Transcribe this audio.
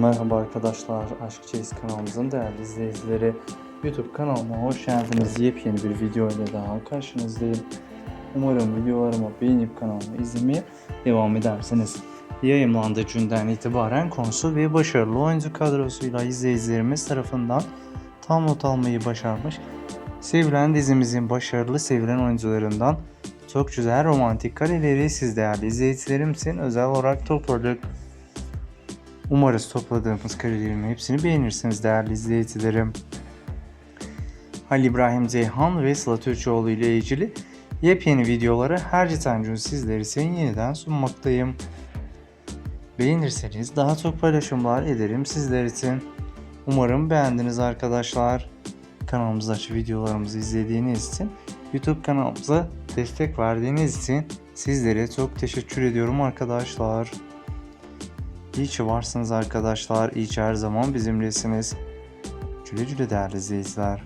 Merhaba arkadaşlar, Aşk Çeyiz kanalımızın değerli izleyicileri. YouTube kanalıma hoş geldiniz. Yepyeni bir video ile daha karşınızdayım. Umarım videolarımı beğenip kanalımı izlemeye devam edersiniz. Yayınlandığı günden itibaren konusu ve başarılı oyuncu kadrosuyla izleyicilerimiz tarafından tam not almayı başarmış. Sevilen dizimizin başarılı sevilen oyuncularından çok güzel romantik kareleri siz değerli izleyicilerim için özel olarak topladık. Umarız topladığımız karelerin hepsini beğenirsiniz değerli izleyicilerim. Halil İbrahim Ceyhan ve Sıla Türkçoğlu ile ilgili yepyeni videoları her geçen gün sizler için yeniden sunmaktayım. Beğenirseniz daha çok paylaşımlar ederim sizler için. Umarım beğendiniz arkadaşlar. Kanalımızdaki videolarımızı izlediğiniz için, YouTube kanalımıza destek verdiğiniz için sizlere çok teşekkür ediyorum arkadaşlar. İyi ki varsınız arkadaşlar. İyi ki her zaman bizimlesiniz. Güle güle değerli izleyiciler.